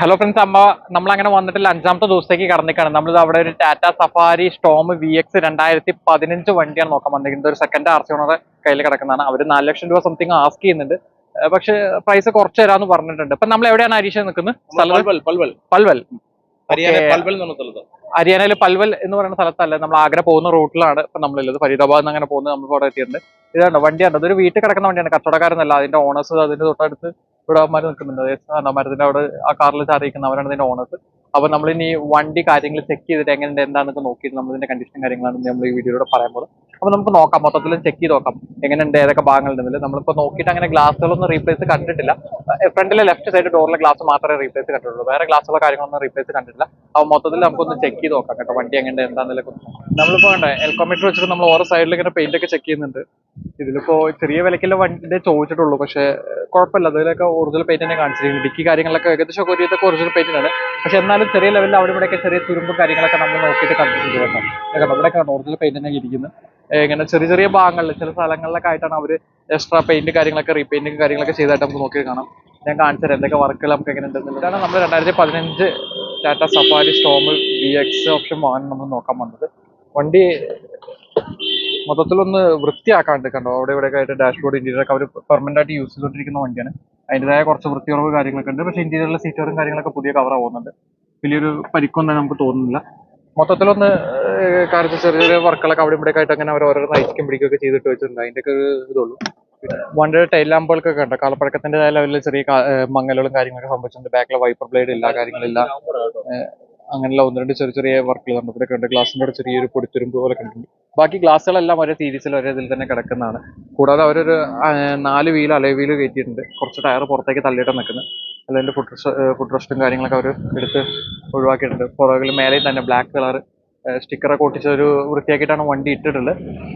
Hello friends അമ്മ നമ്മൾ അങ്ങനെ വന്നിട്ടില്ല. അഞ്ചാമത്തെ ദിവസത്തേക്ക് കടന്നിക്കാണ് നമ്മൾ അവിടെ ഒരു Tata Safari Storme V X രണ്ടായിരത്തി പതിനഞ്ച് വണ്ടിയാണ് നോക്കാൻ വന്നിരിക്കുന്നത്. ഒരു സെക്കൻഡ് ആർ സി ഓണറെ കയ്യിൽ കിടക്കുന്നതാണ്. അവർ നാല് ലക്ഷം രൂപ സംതിങ് ആസ്ക് ചെയ്യുന്നുണ്ട്. പക്ഷെ പ്രൈസ് കുറച്ച് തരാമെന്ന് പറഞ്ഞിട്ടുണ്ട്. ഇപ്പൊ നമ്മൾ എവിടെയാണ് ഹരീഷ് നിൽക്കുന്നത്? പൽവൽ പൽവൽ പൽവൽ ഹരിയാന പൽവൽ എന്ന് പൽവൽ പറയുന്ന സ്ഥലത്തല്ല? നമ്മൾ ആഗ്ര പോകുന്ന റൂട്ടിലാണ് ഇപ്പൊ നമ്മളുള്ളത്. ഫരീദാബാദ് നിന്ന് അങ്ങനെ പോകുന്നത് നമ്മൾ ഇവിടെ എത്തിയിട്ടുണ്ട്. ഇതാണ്? വണ്ടിയാണ്. അതൊരു വീട്ടിൽ കിടക്കുന്ന വണ്ടിയാണ്. കച്ചവടക്കാരനല്ല അതിന്റെ ഓണേഴ്സ് അതിന്റെ തൊട്ടടുത്ത് ഇവിടെ അവന്മാർ നിൽക്കുന്നുണ്ട് മരത്തിന്റെ അവിടെ ആ കാറിൽ ചാറിയിരിക്കുന്ന അവരാണ് ഇതിന്റെ ഓണേഴ്സ് അപ്പൊ നമ്മൾ ഇനി വണ്ടി കാര്യങ്ങൾ ചെക്ക് ചെയ്തിട്ട് എങ്ങനെയുണ്ട് എന്താണെന്നൊക്കെ നോക്കിയിട്ട് നമ്മൾ ഇതിന്റെ കണ്ടീഷൻ കാര്യങ്ങളാണ് നമ്മൾ ഈ വീഡിയോയിലൂടെ പറയാൻ പോകുന്നത്. അപ്പൊ നമുക്ക് നോക്കാം. മൊത്തത്തിൽ ചെക്ക് ചെയ്ത് നോക്കാം. എങ്ങനെയുണ്ട്? ഏതൊക്കെ ഭാഗങ്ങൾ ഭാഗങ്ങളുണ്ടെന്നില്ല നമ്മളിപ്പോ നോക്കിയിട്ട് അങ്ങനെ ഗ്ലാസ്സുകളൊന്നും റീപ്ലേസ് കണ്ടിട്ടില്ല. ഫ്രണ്ടിലെ ലെഫ്റ്റ് സൈഡ് ഡോറിലെ ഗ്ലാസ് മാത്രമേ റീപ്ലേസ് കണ്ടിട്ടുള്ളൂ. വേറെ ഗ്ലാസ്സുള്ള കാര്യങ്ങളൊന്നും റീപ്ലേസ് കണ്ടിട്ടില്ല. അപ്പൊ മൊത്തത്തിൽ നമുക്കൊന്ന് ചെക്ക് ചെയ്ത് നോക്കാം കേട്ടോ. വണ്ടി എങ്ങനെ എന്താണെന്നൊക്കെ നമ്മളിപ്പോ കണ്ടേ? എൽക്കോമീറ്റർ വെച്ചിട്ട് നമ്മൾ ഓരോ സൈഡിൽ ഇങ്ങനെ പെയിന്റ് ഒക്കെ ചെക്ക് ചെയ്യുന്നുണ്ട്. ഇതിലിപ്പോ ചെറിയ വിലക്കുള്ള വണ്ടി ചോദിച്ചിട്ടുള്ളൂ. പക്ഷെ കുഴപ്പമില്ല. അതിലൊക്കെ ഒറിജിനൽ പെയിന്റ് തന്നെ കാണിച്ചിരിക്കുന്നു. ഡിക്കി കാര്യങ്ങളൊക്കെ ഏകദേശം ഒക്കെ ഒരു ഇതൊക്കെ ഒറിജിനൽ പെയിന്റ് ആണ്. പക്ഷെ എന്നാലും ചെറിയ ലെവലിൽ അവിടെ ഇവിടെയൊക്കെ ചെറിയ തുരുമ്പും കാര്യങ്ങളൊക്കെ നമ്മൾ നോക്കിയിട്ട് കണ്ടിട്ടുണ്ട് കേട്ടോ. ഇവിടെ ഒറിജിനൽ പെയിന്റ് തന്നെ ഇരിക്കുന്നത് ഇങ്ങനെ ചെറിയ ചെറിയ ഭാഗങ്ങളിൽ ചില സ്ഥലങ്ങളിലൊക്കെ ആയിട്ടാണ് അവർ എക്സ്ട്രാ പെയിന്റ് കാര്യങ്ങളൊക്കെ റീപെയിന്റിങ് കാര്യങ്ങളൊക്കെ ചെയ്തായിട്ട് നമുക്ക് നോക്കി കാണാം. ഞാൻ കാണിച്ചു തരാം എന്തൊക്കെ വർക്കുകൾ നമുക്ക് എങ്ങനെ ഉണ്ടെന്നുള്ളത് ഇതാണ് നമ്മൾ രണ്ടായിരത്തി പതിനഞ്ച് ടാറ്റ സഫാരി സ്റ്റോമിൽ വി എക്സ് ഓപ്ഷൻ വാങ്ങാൻ നമ്മൾ നോക്കാൻ വന്നത്. വണ്ടി മൊത്തത്തിലൊന്ന് വൃത്തിയാക്കാണ്ട് കണ്ടോ? അവിടെ ഇവിടെ ആയിട്ട് ഡാഷ്ബോർഡ് ഇന്റീരിയർ ഒക്കെ അവർ പെർമനന്റ് ആയിട്ട് യൂസ് ചെയ്തുകൊണ്ടിരിക്കുന്ന വണ്ടിയാണ്. അതിന്റെതായ കുറച്ച് വൃത്തിയുറവ് കാര്യങ്ങളൊക്കെ ഉണ്ട്. പക്ഷേ ഇന്റീരിയറിലെ സീറ്റുകളും കാര്യങ്ങളൊക്കെ പുതിയ കവർ ആവുന്നുണ്ട്. വലിയൊരു പരിക്കൊന്നും നമുക്ക് തോന്നുന്നില്ല. മൊത്തത്തിലൊന്ന് കാര്യത്തിൽ ചെറിയ ചെറിയ വർക്കുകളൊക്കെ അവിടെ ഇവിടെ ആയിട്ട് അങ്ങനെ ഓരോരോ ഓരോ നയിക്കും പിടിക്കുകയൊക്കെ ചെയ്തിട്ട് വെച്ചിട്ടുണ്ട്. അതിന്റെ ഒക്കെ ഇതുള്ളൂ. വണ്ടി ടൈൽ ലാമ്പുകൾക്കൊക്കെ ഉണ്ട്. കാലപ്പഴക്കത്തിന്റെ ലെവലിൽ ചെറിയ മങ്ങലുകളും കാര്യങ്ങളൊക്കെ സംഭവിച്ചിട്ടുണ്ട്. ബാക്കിലെ വൈപ്പർ ബ്ലേഡ് ഇല്ല കാര്യങ്ങളില്ല. അങ്ങനെയുള്ള ഒന്ന് രണ്ട് ചെറിയ ചെറിയ വർക്കുകൾ ഉണ്ട്. ഇവിടെ ഉണ്ട് ഗ്ലാസിന്റെ ചെറിയൊരു പൊടിത്തുരുമ്പ് പോലെ കണ്ടിട്ടുണ്ട് ബാക്കി ഗ്ലാസ്സുകളെല്ലാം ഒരേ സീരീസിൽ ഒരേ ഇതിൽ തന്നെ കിടക്കുന്നതാണ്. കൂടാതെ അവരൊരു നാല് വീൽ അലേ വീൽ കയറ്റിയിട്ടുണ്ട്. കുറച്ച് ടയർ പുറത്തേക്ക് തള്ളിയിട്ട് നിൽക്കുന്നത് അതിന്റെ ഫുഡ് ഫുഡ് റെസ്റ്റും കാര്യങ്ങളൊക്കെ അവർ എടുത്ത് ഒഴിവാക്കിയിട്ടുണ്ട്. പുറകിൽ മേലെ തന്നെ ബ്ലാക്ക് കളർ സ്റ്റിക്കറൊക്കെ ഒട്ടിച്ച് ഒരു വൃത്തിയാക്കിയിട്ടാണ് വണ്ടി ഇട്ടിട്ടുള്ളത്.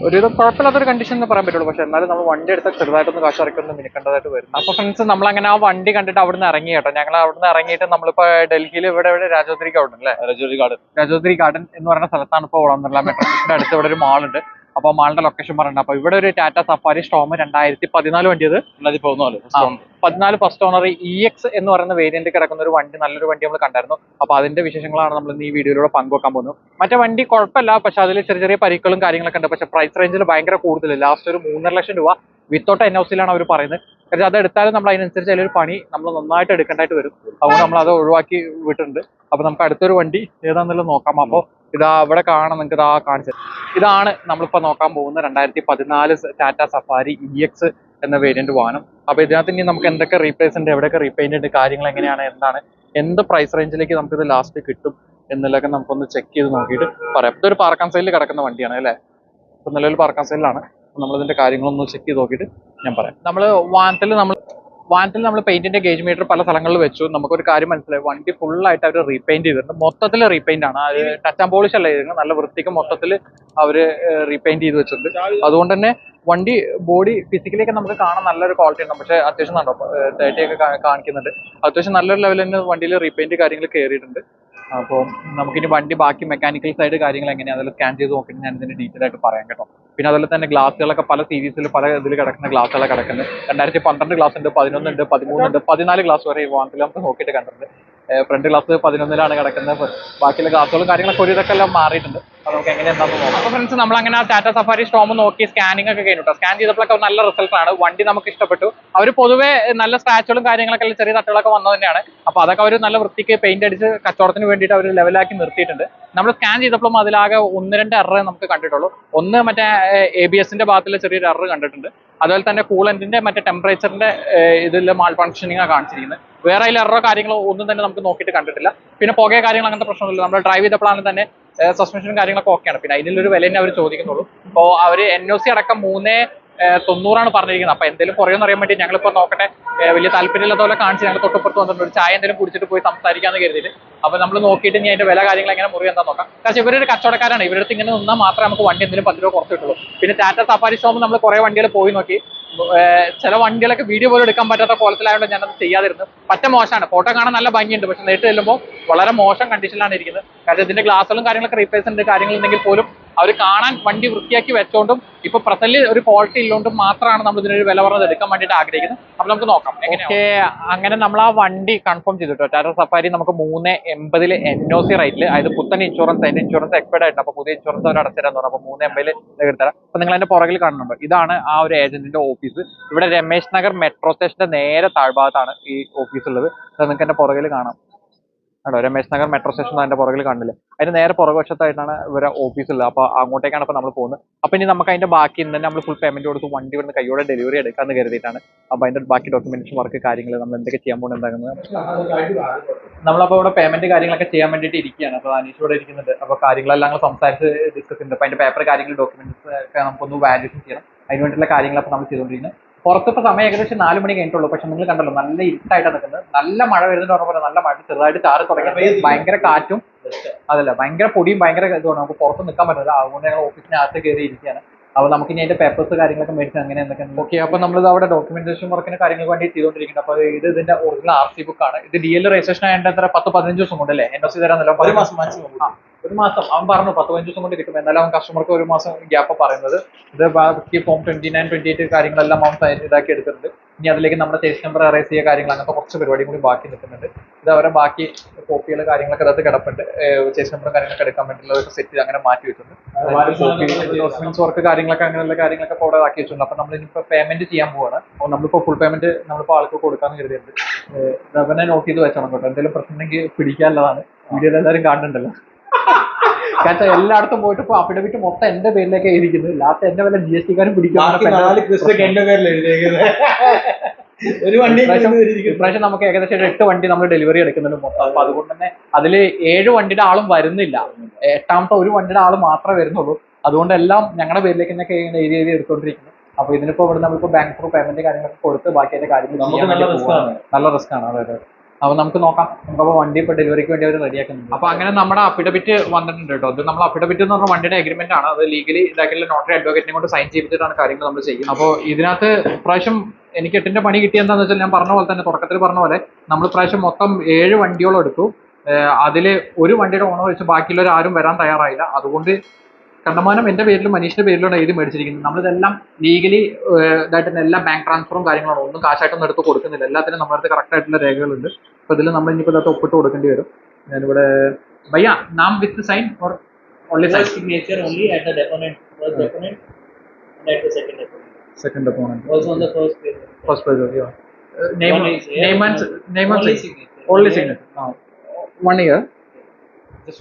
ഒരു കുഴപ്പമില്ലാത്തൊരു കണ്ടീഷൻ എന്ന് പറയാൻ പറ്റുള്ളൂ. പക്ഷെ എന്നാലും നമ്മൾ വണ്ടി എടുത്ത ചെറുതായിട്ടൊന്ന് കാശ് ഇറക്കൊന്ന് മിനിക്കേണ്ടതായിട്ട് വരും അപ്പോൾ ഫ്രണ്ട്സ് നമ്മൾ അങ്ങനെ ആ വണ്ടി കണ്ടിട്ട് അവിടുന്ന് ഇറങ്ങി കേട്ടോ. ഞങ്ങൾ അവിടെ നിന്ന് ഇറങ്ങിയിട്ട് നമ്മളിപ്പോൾ ഡൽഹിയിൽ ഇവിടെ ഇവിടെ രാജോദ്രി അവിടെ അല്ലേ? രാജോദ്രി ഗാർഡൻ രാജോദ്രി ഗാർഡൻ എന്ന് പറയുന്ന സ്ഥലത്താണ് ഇപ്പോൾ വളർന്നുള്ള മെട്രോ അടുത്ത് ഇവിടെ ഒരു മാളുണ്ട് അപ്പൊ മാളിന്റെ ലൊക്കേഷൻ പറഞ്ഞിട്ടുണ്ട്. അപ്പൊ ഇവിടെ ഒരു ടാറ്റ സഫാരി സ്റ്റോമ് രണ്ടായിരത്തി പതിനാല് വണ്ടിയത്. പതിനാല് ഫസ്റ്റ് ഓണർ ഇ എക്സ് എന്ന് പറയുന്ന വേരിയന്റ് കിടക്കുന്ന ഒരു വണ്ടി നല്ലൊരു വണ്ടി നമ്മൾ കണ്ടായിരുന്നു. അപ്പൊ അതിന്റെ വിശേഷങ്ങളാണ് നമ്മൾ ഈ വീഡിയോയിലൂടെ പങ്കുവെക്കാൻ പോകുന്നത്. മറ്റേ വണ്ടി കുഴപ്പമില്ല പക്ഷെ അതിൽ ചെറിയ ചെറിയ പരിക്കുകളും കാര്യങ്ങളൊക്കെ ഉണ്ട്. പക്ഷെ പ്രൈസ് റേഞ്ചിൽ ഭയങ്കര കൂടുതൽ ലാസ്റ്റ് ഒരു മൂന്നര ലക്ഷം രൂപ വിത്തൗട്ട് എൻ ലാണ് അവർ പറയുന്നത്. കാരണം അത് എടുത്താലും നമ്മൾ അതിനനുസരിച്ച് അതിലൊരു പണി നമ്മൾ നന്നായിട്ട് എടുക്കേണ്ടതായിട്ട് വരും. അതുകൊണ്ട് നമ്മൾ അത് ഒഴിവാക്കി വിട്ടിട്ടുണ്ട്. അപ്പൊ നമുക്ക് അടുത്തൊരു വണ്ടി ഏതാണെന്നുള്ളത് നോക്കാം. അപ്പോൾ ഇതാ അവിടെ കാണാം നിങ്ങൾക്ക് ഇതാ കാണിച്ചത് ഇതാണ് നമ്മളിപ്പോ നോക്കാൻ പോകുന്ന രണ്ടായിരത്തി പതിനാല് ടാറ്റ സഫാരി ഇ എക്സ് എന്ന വേരിയന്റ് വാഹനം. അപ്പൊ ഇതിനകത്ത് ഇനി നമുക്ക് എന്തൊക്കെ റീപ്ലേസ് ഉണ്ട് എവിടെയൊക്കെ റീപെയിന്റ് ഉണ്ട് കാര്യങ്ങൾ എങ്ങനെയാണ് എന്താണ് എന്ത് പ്രൈസ് റേഞ്ചിലേക്ക് ഇത് ലാസ്റ്റ് കിട്ടും എന്നുള്ളതൊക്കെ നമുക്കൊന്ന് ചെക്ക് ചെയ്ത് നോക്കിയിട്ട് പറയാം. ഇതൊരു പാർക്കാൻ സൈഡിൽ കിടക്കുന്ന വണ്ടിയാണ് അല്ലേ? ഇപ്പൊ നിലവിൽ പാർക്കാൻ സൈഡിലാണ് ഇതിന്റെ കാര്യങ്ങളൊന്ന് ചെക്ക് ചെയ്ത് നോക്കിയിട്ട് ഞാൻ പറയാം. നമ്മൾ വാനത്തിൽ നമ്മൾ വാനത്തിൽ നമ്മൾ പെയിന്റിന്റെ ഗേജ് മീറ്റർ പല സ്ഥലങ്ങളിൽ വെച്ചു. നമുക്കൊരു കാര്യം മനസ്സിലായി. വണ്ടി ഫുൾ ആയിട്ട് അവർ റീപെയിന്റ് ചെയ്തിട്ടുണ്ട്. മൊത്തത്തിൽ റീപെയിന്റ് ആണ്. അത് ടച്ച് ആൻഡ് പോളിഷ് അല്ല ചെയ്തിരുന്നത് നല്ല വൃത്തിക്ക് മൊത്തത്തിൽ അവർ റീപെയിന്റ് ചെയ്ത് വെച്ചിട്ടുണ്ട്. അതുകൊണ്ട് തന്നെ വണ്ടി ബോഡി ഫിസിക്കലി ഒക്കെ നമുക്ക് കാണാൻ നല്ലൊരു ക്വാളിറ്റി ഉണ്ട്. പക്ഷേ അത്യാവശ്യം കണ്ടോ തേർട്ടി ഒക്കെ കാണിക്കുന്നുണ്ട്. അത്യാവശ്യം നല്ലൊരു ലെവലിൽ തന്നെ വണ്ടിയിൽ റീപെയിന്റ് കാര്യങ്ങൾ കയറിയിട്ടുണ്ട് അപ്പോൾ നമുക്കിനി വണ്ടി ബാക്കി മെക്കാനിക്കൽ സൈഡ് കാര്യങ്ങൾ എങ്ങനെയാണ് അതിൽ സ്കാൻ ചെയ്ത് നോക്കിയിട്ട് ഞാൻ ഇതിന്റെ ഡീറ്റെയിൽ ആയിട്ട് പറയാം കേട്ടോ. പിന്നെ അതുപോലെ തന്നെ ഗ്ലാസ്സുകളൊക്കെ പല സീരീസിൽ പല ഇതിൽ കിടക്കുന്ന ഗ്ലാസ്സുകളൊക്കെ കിടക്കുന്നത്. രണ്ടായിരത്തി പന്ത്രണ്ട് ഗ്ലാസ് ഉണ്ട് പതിനൊന്നുണ്ട് പതിമൂന്നുണ്ട് പതിനാല് ഗ്ലാസ് വരെ ഈ വാഹനത്തിൽ നമുക്ക് നോക്കിയിട്ട് കണ്ടിട്ടുണ്ട്. ഫ്രണ്ട് ഗ്ലാസ് പതിനൊന്നിലാണ് കിടക്കുന്നത്. ബാക്കിയുള്ള ക്ലാസ്സുകളും കാര്യങ്ങളൊക്കെ ഒരു ഇതൊക്കെ എല്ലാം മാറിയിട്ടുണ്ട്. അത് നമുക്ക് എങ്ങനെ എന്താണെന്ന് നോക്കാം. അപ്പോൾ ഫ്രണ്ട്സ് നമ്മൾ അങ്ങനെ ടാറ്റ സഫാരി സ്റ്റോം നോക്കി സ്കാനിംഗ് ഒക്കെ കഴിഞ്ഞു സ്കാൻ ചെയ്തപ്പോഴൊക്കെ നല്ല റിസൾട്ട് ആണ്. വണ്ടി നമുക്ക് ഇഷ്ടപ്പെട്ടു. അവർ പൊതുവേ നല്ല സ്ക്രാച്ചുകളും കാര്യങ്ങളൊക്കെ ചെറിയ തട്ടുകളൊക്കെ വന്നത് തന്നെയാണ്. അപ്പൊ അതൊക്കെ അവർ നല്ല വൃത്തിക്ക് പെയിന്റ് അടിച്ച് കച്ചവടത്തിന് വേണ്ടിയിട്ട് അവർ ലെവലാക്കി നിർത്തിയിട്ടുണ്ട്. നമ്മൾ സ്കാൻ ചെയ്തപ്പോഴും അതിലാകെ ഒന്ന് രണ്ട് എറർ നമുക്ക് കണ്ടിട്ടുള്ളൂ. ഒന്ന് മറ്റേ എ ബി എസിന്റെ ഭാഗത്തിൽ ചെറിയൊരു എറർ കണ്ടിട്ടുണ്ട്. അതുപോലെ തന്നെ കൂളന്റിന്റെ മറ്റേ ടെമ്പറേച്ചറിന്റെ ഇതിൽ മാൾ ഫങ്ഷനിങ്ങാണ് കാണിച്ചിരിക്കുന്നത്. വേറെ അതിൽ എറോ കാര്യങ്ങളോ ഒന്നും തന്നെ നമുക്ക് നോക്കിയിട്ട് കണ്ടിട്ടില്ല. പിന്നെ പുകയോ കാര്യങ്ങൾ അങ്ങനത്തെ പ്രശ്നമൊന്നുമില്ല. നമ്മൾ ഡ്രൈവ് ചെയ്തപ്പോഴാണ് തന്നെ സസ്പെൻഷനും കാര്യങ്ങളൊക്കെ ഓക്കെയാണ് പിന്നെ അതിലൊരു വില തന്നെ അവർ ചോദിക്കുന്നുള്ളൂ. അപ്പോൾ അവർ എൻ അടക്കം മൂന്ന് തൊണ്ണൂറാണ് പറഞ്ഞിരിക്കുന്നത്. അപ്പൊ എന്തെങ്കിലും കുറയുമെന്ന് അറിയാൻ വേണ്ടി ഞങ്ങളിപ്പോ നോക്കട്ടെ. വലിയ താല്പര്യമില്ലാത്ത പോലെ കാണിച്ച് ഞങ്ങൾ തൊട്ടപ്പുറത്ത് വന്നിട്ടുണ്ട്. ഒരു ചായ എന്തെങ്കിലും കുടിച്ചിട്ട് പോയി സംസാരിക്കാന്ന് കരുതിയിട്ട്. അപ്പൊ നമ്മൾ നോക്കിയിട്ട് ഇനി അതിന്റെ വില കാര്യങ്ങൾ എങ്ങനെ മുറി എന്താ നോക്കാം. കാരണം ഇവരൊരു കച്ചവടക്കാരാണ്. ഇവരടുത്ത് ഇങ്ങനെ നിന്നാൽ മാത്രമേ നമുക്ക് വണ്ടി എന്തെങ്കിലും പത്ത് രൂപ കുറച്ച് കിട്ടുള്ളൂ. പിന്നെ ടാറ്റ സഫാരി ഷോപ്പ് നമ്മൾ കുറെ വണ്ടികൾ പോയി നോക്കി. ചില വണ്ടികളൊക്കെ വീഡിയോ പോലും എടുക്കാൻ പറ്റാത്ത കോലത്തിലായതുകൊണ്ട് ഞാനത് ചെയ്യാതിരുന്നു പറ്റ മോശമാണ്. ഫോട്ടോ കാണാൻ നല്ല ഭംഗിയുണ്ട്. പക്ഷെ നേരിട്ട് ചെല്ലുമ്പോൾ വളരെ മോശം കണ്ടീഷനിലാണ് ഇരിക്കുന്നത്. കാരണം ഇതിന്റെ ഗ്ലാസുകളും കാര്യങ്ങളൊക്കെ റീപ്ലേസ് ഉണ്ട്. കാര്യങ്ങളുണ്ടെങ്കിൽ പോലും അവർ കാണാൻ വണ്ടി വൃത്തിയാക്കി വെച്ചോണ്ടും ഇപ്പൊ പ്രസന്റിൽ ഒരു ക്വാളിറ്റി ഇല്ലോണ്ടും മാത്രമാണ് നമ്മൾ ഇതിനൊരു വില പറഞ്ഞത് എടുക്കാൻ വേണ്ടിയിട്ട് ആഗ്രഹിക്കുന്നത്. അപ്പൊ നമുക്ക് നോക്കാം ഓക്കെ അങ്ങനെ നമ്മൾ ആ വണ്ടി കൺഫേം ചെയ്തിട്ടോ? ടാറ്റ സഫാരി നമുക്ക് മൂന്ന് എൺപതിൽ എൻ ഒ സി റേറ്റിൽ അതായത് പുത്തൻ ഇൻഷുറൻസ് അതിന്റെ ഇൻഷുറൻസ് എക്സ്പയർഡ് ആയിട്ടുണ്ട് അപ്പൊ പുതിയ ഇൻഷുറൻസ് അവർ അടച്ചുതരാന്ന് പറഞ്ഞു. അപ്പൊ മൂന്ന് എൺപതിൽ എടുത്തരാം അപ്പൊ നിങ്ങൾ അതിന്റെ പുറകിൽ കാണുന്നുണ്ട്. ഇതാണ് ആ ഒരു ഏജന്റിന്റെ ഓഫീസ് ഇവിടെ രമേശ് നഗർ മെട്രോ സ്റ്റേഷന്റെ നേരെ താഴ്ഭാഗത്താണ് ഈ ഓഫീസ് ഉള്ളത്. നിങ്ങൾക്ക് എന്റെ പുറകിൽ കാണാം. ആണോ രമേശ് നഗർ മെട്രോ സ്റ്റേഷൻ അതിന്റെ പുറകിൽ കാണില്ലേ അതിന് നേരെ പുറകുവശത്തായിട്ടാണ് ഇവരെ ഓഫീസ് ഉള്ളത്. അപ്പൊ അങ്ങോട്ടേക്കാണ് ഇപ്പൊ നമ്മൾ പോകുന്നത്. അപ്പൊ ഇനി നമുക്ക് അതിന്റെ ബാക്കി ഇന്ന് തന്നെ നമ്മൾ ഫുൾ പേയ്മെന്റ് കൊടുത്ത് വണ്ടി ഇവിടുന്ന് കൈയോടെ ഡെലിവറി എടുക്കാന്ന് കരുതിയിട്ടാണ് അപ്പൊ അതിന്റെ ബാക്കി ഡോക്യുമെന്റേഷൻ വർക്ക് കാര്യങ്ങൾ നമ്മൾ എന്തൊക്കെ ചെയ്യാൻ പോകുന്നത് എന്താകുന്നത് നമ്മളപ്പോ ഇവിടെ പേയ്മെന്റ് കാര്യങ്ങളൊക്കെ ചെയ്യാൻ വേണ്ടിയിട്ട് ഇരിക്കുകയാണ്. അപ്പൊ അനീഷ് ഇവിടെ ഇരിക്കുന്നുണ്ട്. അപ്പൊ കാര്യങ്ങളെല്ലാം ഞങ്ങൾ സംസാരിച്ച് ഡിസ്കസ് ചെയ്യുന്നുണ്ട്. അപ്പൊ അതിന്റെ പേപ്പർ കാര്യങ്ങൾ ഡോക്യുമെന്റ്സ് ഒക്കെ നമുക്കൊന്ന് വാല്യൂഷൻ ചെയ്യണം. അതിന് വേണ്ടിയിട്ടുള്ള കാര്യങ്ങളൊക്കെ നമ്മൾ ചെയ്തുകൊണ്ടിരിക്കുന്നത് പുറത്തിപ്പോ സമയം ഏകദേശം നാല് മണി കഴിഞ്ഞിട്ടുള്ളൂ. പക്ഷെ നിങ്ങൾ കണ്ടല്ലോ നല്ല ഇരുട്ടായിട്ടാണ് നിൽക്കുന്നത്. നല്ല മഴ വരുന്നുണ്ട് പറഞ്ഞ പോലെ നല്ല മഴ ചെറുതായിട്ട് ചാറി തുടങ്ങി ഭയങ്കര കാറ്റും അതല്ല ഭയങ്കര പൊടിയും ഭയങ്കര ഇതുമാണ്. നമുക്ക് പുറത്ത് നിൽക്കാൻ പറ്റില്ല അതുകൊണ്ട് ഞങ്ങൾ ഓഫീസിനകത്ത് കയറി ഇരിക്കുകയാണ്. അപ്പൊ നമുക്ക് ഇനി അതിന്റെ പേപ്പേഴ്സ് കാര്യങ്ങളൊക്കെ മേടിച്ച് അങ്ങനെ എന്തൊക്കെ ഓക്കെ അപ്പൊ നമ്മൾ അവിടെ ഡോക്യുമെന്റേഷൻ വർക്കിന് കാര്യങ്ങൾ വേണ്ടി ചെയ്തുകൊണ്ടിരിക്കുന്നത് അപ്പൊ ഇത് ഇതിന്റെ ഒറിജിനൽ ആർ സി ബുക്ക് ആണ്. ഇത് ഡി എൽ രജിസ്ട്രേഷൻ ആയതിന്റെ എത്ര? പത്ത് പതിനഞ്ച് ദിവസം കൊണ്ടല്ലേ എൻ ഒ സി തരാന്നല്ലോ ഒരു മാസം. അവൻ പറഞ്ഞു പത്ത് പതിനഞ്ച് ദിവസം കൊണ്ട് കിട്ടും. എന്നാലും അവൻ കസ്റ്റമർക്ക് ഒരു മാസം ഗ്യാപ്പ് പറയുന്നത്. ഇത് ബാക്കി form twenty nine twenty eight കാര്യങ്ങളെല്ലാം അവൻ ഇതാക്കി എടുത്തിട്ടുണ്ട്. ഇനി അതിലേക്ക് നമ്മുടെ ചേസ് നമ്പർ അറേസ് ചെയ്യുക കാര്യങ്ങൾ അങ്ങനത്തെ കുറച്ച് പരിപാടിയും കൂടി ബാക്കി നിൽക്കുന്നുണ്ട്. ഇത് അവരെ ബാക്കി കോപ്പികൾ കാര്യങ്ങളൊക്കെ അതിനകത്ത് കിടപ്പുണ്ട്. ചേസ് നമ്പർ കാര്യങ്ങളൊക്കെ എടുക്കാൻ വേണ്ടിയുള്ളതൊക്കെ സെറ്റ് ചെയ്ത് അങ്ങനെ മാറ്റി വെച്ചിട്ടുണ്ട്. ഡോക്യുമെന്റ്സ് വർക്ക് കാര്യങ്ങളൊക്കെ അങ്ങനെയുള്ള കാര്യങ്ങളൊക്കെ അവിടെ ആക്കി വെച്ചിട്ടുണ്ട്. അപ്പൊ നമ്മൾ ഇനിയിപ്പോൾ പേയ്മെന്റ് ചെയ്യാൻ പോവാണ്. അപ്പോൾ നമ്മളിപ്പോൾ ഫുൾ പേയ്മെന്റ് നമ്മളിപ്പോൾ ആൾക്ക് കൊടുക്കാന്ന് കരുതിയിട്ടുണ്ട്. അവനെ നോട്ട് ചെയ്ത് വെച്ചോണം കേട്ടോ. എന്തെങ്കിലും പ്രശ്നം ഉണ്ടെങ്കിൽ പിടിക്കാനുള്ളതാണ്. വീഡിയോയിൽ എല്ലാവരും കാണുന്നുണ്ടല്ലോ. കാരണം എല്ലായിടത്തും പോയിട്ട് ഇപ്പൊ അഫിഡവിറ്റ് മൊത്തം എന്റെ പേരിലേക്ക് ഇരിക്കുന്നത്. ലാസ്റ്റ് എന്റെ വല്ല ജി എസ് ടിക്കാരും എഴുതിയേക്കുന്നത്. ഒരു വണ്ടി ഇപ്രാവശ്യം നമുക്ക് ഏകദേശം എട്ട് വണ്ടി നമ്മൾ ഡെലിവറി എടുക്കുന്നുണ്ട് മൊത്തം. അപ്പൊ അതുകൊണ്ട് തന്നെ അതിൽ ഏഴ് വണ്ടിയുടെ ആളും വരുന്നില്ല. എട്ടാമത്തെ ഒരു വണ്ടിയുടെ ആൾ മാത്രമേ വരുന്നുള്ളൂ. അതുകൊണ്ട് എല്ലാം ഞങ്ങളുടെ പേരിലേക്ക് തന്നെ ഏരിയ ഏരിയ എടുത്തോണ്ടിരിക്കുന്നു. അപ്പൊ ഇതിനിപ്പോ ഇവിടെ നമ്മളിപ്പോ ബാങ്ക് ത്രൂ പേയ്മെന്റ് കാര്യങ്ങളൊക്കെ കൊടുത്ത് ബാക്കി അതിന്റെ കാര്യങ്ങൾ നല്ല റിസ്ക് ആണ്. അതെ അതെ. അപ്പൊ നമുക്ക് നോക്കാം. നമുക്കപ്പോ വണ്ടി ഇപ്പൊ ഡെലിവറിക്ക് വേണ്ടി അവർ റെഡിയാക്കുന്നുണ്ട്. അപ്പൊ അങ്ങനെ നമ്മുടെ അഫിഡവിറ്റ് വന്നിട്ടുണ്ട് കേട്ടോ. ഇത് നമ്മൾ അഫിഡവിറ്റ് എന്ന് പറഞ്ഞ വണ്ടിയുടെ അഗ്രിമെന്റ് ആണ്. അത് ലീഗലി ഇതാക്കിയുള്ള നോട്ടറി അഡ്വക്കേറ്റിനെ കൊണ്ട് സൈൻ ചെയ്തിട്ടാണ് കാര്യങ്ങൾ നമ്മൾ ചെയ്യുന്നത്. അപ്പോൾ ഇതിനകത്ത് പ്രാവശ്യം എനിക്ക് എട്ടിന്റെ പണി കിട്ടിയ എന്താണെന്ന് വെച്ചാൽ ഞാൻ പറഞ്ഞ പോലെ തന്നെ തുടക്കത്തിൽ പറഞ്ഞ പോലെ നമ്മൾ പ്രാവശ്യം മൊത്തം ഏഴ് വണ്ടിയോളം എടുത്തു. അതിൽ ഒരു വണ്ടിയുടെ ഓണർ വെച്ച് ബാക്കിയുള്ളവർ ആരും വരാൻ തയ്യാറായില്ല. അതുകൊണ്ട് കണ്ടമാനം എന്റെ പേരിലും മനീഷിന്റെ പേരിലാണ് എഴുതി മേടിച്ചിരിക്കുന്നത്. നമ്മളിതെല്ലാം ലീഗലി ഇതായിട്ട് തന്നെ എല്ലാ ബാങ്ക് ട്രാൻസ്ഫറും കാര്യങ്ങളാണ്. ഒന്നും കാശായിട്ടൊന്നും എടുത്ത് കൊടുക്കുന്നില്ല. എല്ലാത്തിനും നമ്മുടെ അടുത്ത് കറക്റ്റ് ആയിട്ടുള്ള രേഖകളുണ്ട്. അപ്പൊ ഇതിൽ നമ്മൾ ഇനിയിപ്പോൾ ഇതൊക്കെ ഒപ്പിട്ട് കൊടുക്കേണ്ടി വരും. ഞാനിവിടെ ഭയ്യ നാം with sign or only sign signature only at the deponent and at the second deponent. Second also on the first page first page name One is- name and name Only and signature. Only signature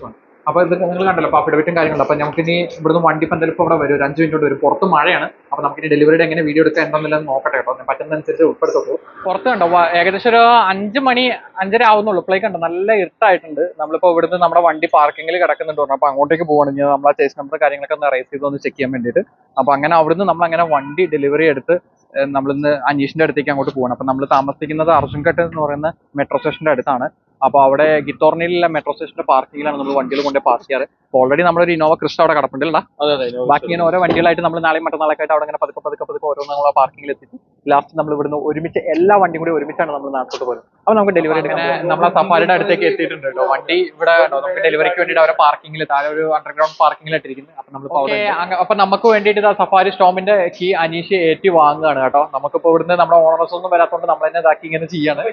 one one അപ്പൊ ഇത് നിങ്ങൾ കണ്ടല്ലോ അപ്പൊ അഫിഡവിറ്റും കാര്യങ്ങളും. അപ്പൊ നമുക്ക് ഇനി ഇവിടുന്ന് വണ്ടി ഇപ്പൊ എന്തായാലും ഇപ്പൊ ഇവിടെ വരും. ഒരു അഞ്ച് മിനിറ്റ് വരും. പുറത്ത് മഴയാണ്. അപ്പൊ നമുക്ക് ഇനി ഡെലിവറിയുടെ എങ്ങനെ വീഡിയോ എടുക്കാൻ എന്താണെന്നുള്ളത് നോക്കട്ടെ കേട്ടോ. പറ്റുന്നതനുസരിച്ച് ഉൾപ്പെടുത്തുള്ളൂ. പുറത്ത് കണ്ടോ? ഏകദേശം ഒരു അഞ്ച് മണി അഞ്ചര ആവുന്നുള്ളൂ. പ്ലേ കണ്ടോ? നല്ല ഇരുട്ടായിട്ടുണ്ട്. നമ്മളിപ്പോ ഇവിടുന്ന് നമ്മുടെ വണ്ടി പാർക്കിങ്ങിൽ കിടക്കുന്നുണ്ട് അപ്പൊ അങ്ങോട്ടേക്ക് പോകണം ഇനി നമ്മളെ ചേസ് നമ്പർ കാര്യങ്ങളൊക്കെ ഒന്ന് റൈസ് ചെയ്ത് ഒന്ന് ചെക്ക് ചെയ്യാൻ വേണ്ടിയിട്ട്. അപ്പൊ അങ്ങനെ അവിടുന്ന് നമ്മൾ അങ്ങനെ വണ്ടി ഡെലിവറി എടുത്ത് നമ്മളിന്ന് അനീഷിന്റെ അടുത്തേക്ക് അങ്ങോട്ട് പോകണം അപ്പൊ നമ്മൾ താമസിക്കുന്നത് അർജുൻഘട്ട് എന്ന് പറയുന്ന മെട്രോ സ്റ്റേഷന്റെ അടുത്താണ്. അപ്പൊ അവിടെ ഗിത്തോർണിയിലുള്ള മെട്രോ സ്റ്റേഷന്റെ പാർക്കിങ്ങിലാണ് നമ്മൾ വണ്ടികൾ കൊണ്ട് പാർക്ക് ചെയ്യാറ്. ഓൾറെഡി നമ്മളൊരു ഇന്നോവ ക്രിസ്റ്റ അവിടെ കിടപ്പുണ്ടല്ല ബാക്കി ഇങ്ങനെ ഓരോ വണ്ടികളായിട്ട് നമ്മൾ നാളെയും മറ്റന്നാളൊക്കെ ആയിട്ട് അവിടെ ഇങ്ങനെ പതുക്കെ പതുക്കെ പതുക്കെ ഓരോന്ന് നമ്മൾ പാർക്കിംഗിൽ പാർക്കിങ്ങിൽ എത്തിച്ച് ലാസ്റ്റ് നമ്മൾ ഇവിടുന്ന് ഒരുമിച്ച് എല്ലാ വണ്ടിയും കൂടി ഒരുമിച്ചാണ് നമ്മൾ നാട്ടിലോട്ട് പോകുന്നത് അപ്പൊ നമുക്ക് ഡെലിവറി എടുക്കാൻ നമ്മൾ ആ സഫാരിയുടെ അടുത്തേക്ക് എത്തിയിട്ടുണ്ട് കേട്ടോ. വണ്ടി ഇവിടെ നമുക്ക് ഡെലിവറിക്ക് വേണ്ടിയിട്ട് അവരെ പാർക്കിംഗിൽ താഴെ ഒരു അണ്ടർഗ്രൗണ്ട് പാർക്കിംഗിൽ ഇട്ടിരിക്കുന്നത് അപ്പൊ നമ്മൾ അപ്പൊ നമുക്ക് വേണ്ടിയിട്ട് സഫാരി സ്റ്റോമിന്റെ കീ അനീഷ് ഏറ്റി വാങ്ങുകയാണ് കേട്ടോ. നമുക്കിപ്പോ ഇവിടുന്ന് നമ്മുടെ ഓണേഴ്സ് ഒന്നും വരാത്തതുകൊണ്ട് നമ്മൾ തന്നെ ഇതാക്കി ഇങ്ങനെ ചെയ്യാണ്.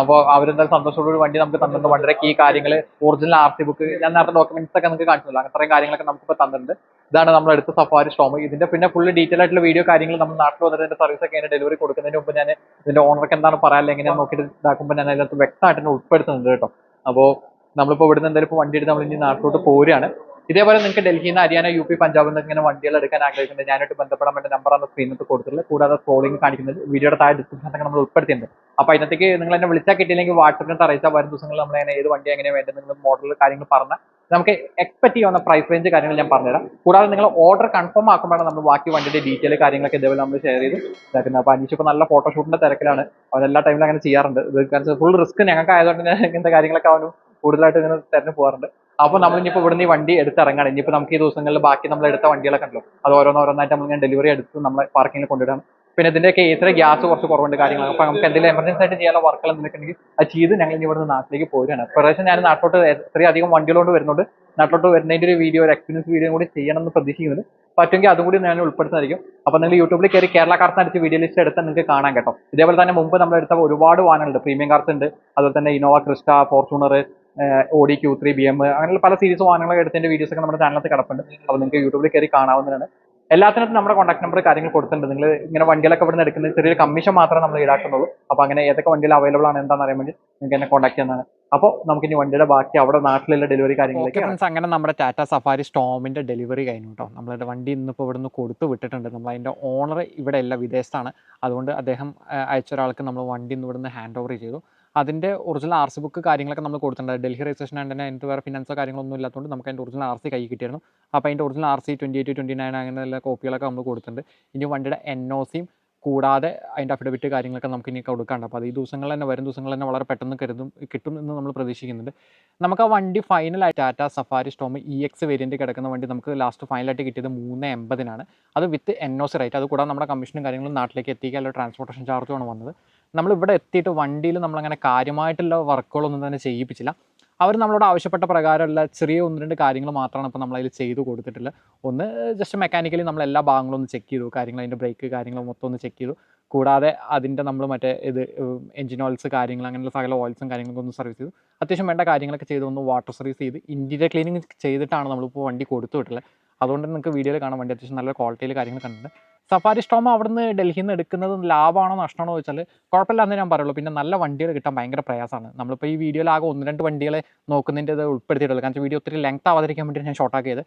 അപ്പോൾ അവരെന്തായാലും സന്തോഷത്തോടെ വണ്ടി നമുക്ക് തന്നിട്ടുണ്ട്. വണ്ടിയുടെ കീ കാര്യങ്ങൾ ഒറിജിനൽ ആർ സി ബുക്ക് ഞാൻ നേരത്തെ ഡോക്യുമെന്റ്സ് ഒക്കെ നമുക്ക് കാണിച്ചില്ല അത്രയും കാര്യങ്ങളൊക്കെ നമുക്ക് നമുക്കിപ്പോൾ തന്നിട്ടുണ്ട്. ഇതാണ് നമ്മൾ എടുത്ത സഫാരി സ്റ്റോം ഇതിന്റെ പിന്നെ ഫുള്ള് ഡീറ്റെയിൽ ആയിട്ടുള്ള വീഡിയോ കാര്യങ്ങൾ നമ്മൾ നാട്ടിൽ വന്നിട്ട് സർവീസ് ഒക്കെ ഡെലിവറി കൊടുക്കുന്നതിന് മുമ്പ് ഞാൻ ഇതിന്റെ ഓണർക്ക് എന്താണ് പറയാനില്ല എങ്ങനെയാണ് നോക്കിയിട്ട് ഇതാക്കുമ്പോൾ ഞാൻ അതിനകത്ത് വ്യക്തമായിട്ട് തന്നെ ഉൾപ്പെടുത്തുന്നുണ്ട് കേട്ടോ. അപ്പോൾ നമ്മളിപ്പോൾ ഇവിടുന്ന് എന്തായാലും ഇപ്പോൾ വണ്ടി എടുത്ത് നമ്മൾ ഇനി നാട്ടിലോട്ട് പോരുകയാണ്. ഇതേപോലെ നിങ്ങൾക്ക് ഡൽഹിയിൽ നിന്ന് ഹരിയാന യു പി പഞ്ചാബിൽ നിന്ന് ഇങ്ങനെ വണ്ടികൾ എടുക്കാൻ ആഗ്രഹിക്കുന്നുണ്ട്. ഞാനായിട്ട് ബന്ധപ്പെടാൻ വേണ്ടി നമ്പറാണ് സ്ക്രീനിൽ കൊടുത്തിട്ടുള്ളത്. കൂടാതെ സ്ക്രോളിംഗ് കാണിക്കുന്നത് വീഡിയോയുടെ താഴെ ഡിസ്ക്രിപ്ഷനൊക്കെ നമ്മൾ ഉൾപ്പെടുത്തിയിട്ടുണ്ട്. അപ്പോൾ അതിനകത്തേക്ക് നിങ്ങൾ എന്നെ വിളിച്ചാൽ കിട്ടിയില്ലെങ്കിൽ വാട്സപ്പിനകത്ത് അറിയിച്ചാൽ വരും. ദിവസങ്ങളിൽ നമ്മൾ അങ്ങനെ ഏത് വണ്ടി എങ്ങനെയാണ് വേണ്ടത് നിങ്ങൾ മോഡൽ കാര്യങ്ങൾ പറഞ്ഞാൽ നമുക്ക് എക്സ്പെക്ട് ചെയ്യാവുന്ന പ്രൈസ് റേഞ്ച് കാര്യങ്ങൾ ഞാൻ പറഞ്ഞുതരാം. കൂടാതെ നിങ്ങൾ ഓർഡർ കൺഫേം ആക്കുമ്പോഴാണ് നമ്മൾ ബാക്കി വണ്ടിയുടെ ഡീറ്റെയിൽ കാര്യങ്ങളൊക്കെ ഇതേപോലെ നമ്മൾ ഷെയർ ചെയ്ത് ഇതാക്കുന്നത്. അപ്പോൾ അനീഷ് ഇപ്പോൾ നല്ല ഫോട്ടോഷൂട്ടിന്റെ തിരക്കിലാണ്. അവൻ എല്ലാ ടൈമിലും അങ്ങനെ ചെയ്യാറുണ്ട്. ഇത് ഫുൾ റിസ്ക് ഞങ്ങൾക്ക് ആയതുകൊണ്ട് തന്നെ ഇങ്ങനത്തെ കാര്യങ്ങളൊക്കെ അവനും കൂടുതലായിട്ട് ഇങ്ങനെ തിരഞ്ഞു പോകാറുണ്ട്. അപ്പോൾ നമ്മൾ ഇനിയിപ്പോൾ ഇവിടുന്ന് ഈ വണ്ടി എടുത്തിറങ്ങാണ്. ഇനിയിപ്പോൾ നമുക്ക് ഈ ദിവസങ്ങളിൽ ബാക്കി നമ്മൾ എടുത്ത വണ്ടികളൊക്കെ ഉണ്ടല്ലോ. അത് ഓരോന്നോരോന്നായിട്ട് നമ്മൾ ഞാൻ ഡെലിവറി എടുത്ത് നമ്മൾ പാർക്കിങ്ങിൽ കൊണ്ടിടാം പിന്നെ ഇതിന്റെ കേസിലെ ഗ്യാസ് കുറച്ച് കുറവുണ്ട് കാര്യങ്ങൾ അപ്പൊ നമുക്ക് എന്തെങ്കിലും എമർജൻസി ആയിട്ട് ചെയ്യാനുള്ള വർക്കുകൾ എന്തൊക്കെ ഉണ്ടെങ്കിൽ അത് ചെയ്ത് ഞങ്ങൾ ഇനി ഇവിടുന്ന് നാട്ടിലേക്ക് പോരുകയാണ്. പ്രാവശ്യം ഞാൻ നാട്ടിലോട്ട് ഇത്രയും അധികം വണ്ടികളോട് വരുന്നുണ്ട്. നാട്ടിലോട്ട് വരുന്നതിന്റെ ഒരു വീഡിയോ ഒരു എക്സ്പീരിയൻസ് വീഡിയോ കൂടി ചെയ്യണം എന്ന് പ്രതീക്ഷിക്കുന്നുണ്ട് പറ്റുമെങ്കിൽ അതും കൂടി ഞാൻ ഉൾപ്പെടുത്തുന്നതായിരിക്കും. അപ്പോൾ നിങ്ങൾ യൂട്യൂബിൽ കയറി കേരള കാർസ് അടിച്ച് വീഡിയോ ലിസ്റ്റ് എടുത്ത് നിങ്ങൾക്ക് കാണാൻ കേട്ടോ. ഇതേപോലെ തന്നെ മുമ്പ് നമ്മൾ എടുത്ത ഒരുപാട് വാഹനങ്ങളുണ്ട്. പ്രീമിയം കാർസ് ഉണ്ട്. അതുപോലെ തന്നെ Innova Crysta Fortuner Audi Q three B M അങ്ങനെയുള്ള പല സീരീസ് വാഹനങ്ങളൊക്കെ എടുത്തതിന്റെ വീഡിയോസ് ഒക്കെ നമ്മുടെ ചാനലിൽ കിടപ്പുണ്ട്. അപ്പോൾ നിങ്ങൾക്ക് യൂട്യൂബിൽ കയറി കാണാവുന്നതാണ്. എല്ലാത്തിനും നമ്മുടെ കോൺടാക്ട് നമ്പർ കാര്യങ്ങൾ കൊടുത്തിട്ടുണ്ട്. നിങ്ങൾ ഇങ്ങനെ വണ്ടികളൊക്കെ ഇവിടെ നിന്ന് എടുക്കുന്നത് ചെറിയൊരു കമ്മീഷൻ മാത്രമേ നമ്മൾ ഈടാക്കുന്നുള്ളൂ. അപ്പോൾ അങ്ങനെ ഏതൊക്കെ വണ്ടികൾ അവൈലബിൾ ആണ് എന്താണെന്ന് അറിയാൻ വേണ്ടി നിങ്ങൾക്ക് എന്നെ കോൺടാക്ട് ചെയ്യുന്നതാണ് അപ്പോൾ നമുക്ക് ഇനി വണ്ടിയുടെ ബാക്കി അവിടെ നാട്ടിലുള്ള ഡെലിവറി കാര്യങ്ങളൊക്കെ ഫ്രണ്ട്സ് അങ്ങനെ നമ്മുടെ ടാറ്റ സഫാരി സ്റ്റോമിന്റെ ഡെലിവറി കഴിഞ്ഞു കേട്ടോ നമ്മളുടെ വണ്ടി ഇന്നിപ്പോൾ ഇവിടെ നിന്ന് കൊടുത്തു വിട്ടിട്ടുണ്ട്. നമ്മൾ അതിന്റെ ഓണർ ഇവിടെ അല്ല വിദേശത്താണ്. അതുകൊണ്ട് അദ്ദേഹം അയച്ച ഒരാൾക്ക് നമ്മൾ വണ്ടി ഇന്ന് ഇവിടെ നിന്ന് ഹാൻഡ് ഓവർ ചെയ്തു. അതിന്റെ ഒറിജിനൽ ആർ സി ബുക്ക് കാര്യങ്ങളൊക്കെ നമ്മൾ കൊടുത്തിട്ടുണ്ട്. ഡൽഹി രജിസ്ട്രേഷൻ ആൻഡ് തന്നെ അതിന്റെ വേറെ ഫിനാൻസോ കാര്യങ്ങളൊന്നും ഇല്ലാത്തതുകൊണ്ട് നമുക്ക് അതിന്റെ ഒറിജിനൽ ആർ സി കൈ കിട്ടിയിരുന്നു. അപ്പോൾ അതിന്റെ original R C twenty eight twenty nine അങ്ങനെയുള്ള കോപ്പികളൊക്കെ നമ്മൾ കൊടുത്തിട്ടുണ്ട്. ഇനി വണ്ടിയുടെ എൻ ഒ സിയും കൂടാതെ അതിന്റെ അഫിഡവിറ്റ് കാര്യങ്ങളൊക്കെ നമുക്ക് ഇനി കൊടുക്കാണ്ട് അപ്പോൾ അത് ഈ ദിവസങ്ങളിൽ തന്നെ വരും ദിവസങ്ങളിൽ തന്നെ വളരെ പെട്ടെന്ന് കരുതും കിട്ടും എന്ന് നമ്മൾ പ്രതീക്ഷിക്കുന്നുണ്ട്. നമുക്ക് ആ വണ്ടി ഫൈനലായിട്ട് Tata safari storm E X variant കിടക്കുന്ന വണ്ടി നമുക്ക് ലാസ്റ്റ് ഫൈനലായിട്ട് കിട്ടിയത് മൂന്ന് എൺപതിനാണ്. അത് with N O C rate അത് കൂടാതെ നമ്മുടെ കമ്മീഷനും കാര്യങ്ങളും നാട്ടിലേക്ക് എത്തിക്കാനുള്ള ട്രാൻസ്പോർട്ടേഷൻ ചാർജുമാണ് വന്നത്. നമ്മൾ ഇവിടെ എത്തിയിട്ട് വണ്ടിയിൽ നമ്മളങ്ങനെ കാര്യമായിട്ടുള്ള വർക്കുകളൊന്നും തന്നെ ചെയ്യിപ്പിച്ചില്ല. അവർ നമ്മളോട് ആവശ്യപ്പെട്ട പ്രകാരമുള്ള ചെറിയ ഒന്ന് രണ്ട് കാര്യങ്ങൾ മാത്രമാണ് ഇപ്പോൾ നമ്മളതിൽ ചെയ്തു കൊടുത്തിട്ടുള്ളത്. ഒന്ന് ജസ്റ്റ് മെക്കാനിക്കലി നമ്മൾ എല്ലാ ഭാഗങ്ങളും ഒന്ന് ചെക്ക് ചെയ്തു. കാര്യങ്ങൾ അതിന്റെ ബ്രേക്ക് കാര്യങ്ങൾ മൊത്തം ഒന്ന് ചെക്ക് ചെയ്തു. കൂടാതെ അതിന്റെ നമ്മൾ മറ്റേ ഇത് എഞ്ചിൻ ഓയിൽസ് കാര്യങ്ങൾ അങ്ങനെയുള്ള സകല ഓയിൽസും കാര്യങ്ങളൊക്കെ ഒന്ന് സർവീസ് ചെയ്തു. അത്യാവശ്യം വേണ്ട കാര്യങ്ങളൊക്കെ ചെയ്ത് ഒന്ന് വാട്ടർ സർവീസ് ചെയ്ത് ഇന്റീരിയർ ക്ലീനിങ് ചെയ്തിട്ടാണ് നമ്മളിപ്പോൾ വണ്ടി കൊടുത്തു വിട്ടുള്ളത് അതുകൊണ്ട് നിങ്ങൾക്ക് വീഡിയോയിൽ കാണാൻ വേണ്ടി അത്യാവശ്യം നല്ല ക്വാളിറ്റിയിൽ കാര്യങ്ങൾ കണ്ടിട്ടുണ്ട്. സഫാരി സ്റ്റോം അവിടുന്ന് ഡൽഹിയിൽ നിന്ന് എടുക്കുന്നത് ലാഭമാണോ നഷ്ടമാണോ എന്ന് വെച്ചാൽ കുഴപ്പമില്ല എന്നേ ഞാൻ പറയുള്ളൂ. പിന്നെ നല്ല വണ്ടികൾ കിട്ടാൻ ഭയങ്കര പ്രയാസമാണ്. നമ്മളിപ്പോൾ ഈ വീഡിയോയിൽ ആകെ ഒന്ന് രണ്ട് വണ്ടികളെ നോക്കുന്നതിന്റെ ഇത് ഉൾപ്പെടുത്തിയിട്ടുള്ളൂ. കാരണം വീഡിയോ ഒത്തിരി ലെങ്ത് ആവാതിരിക്കാൻ വേണ്ടി ഞാൻ ഷോർട്ട് ആക്കിയത്.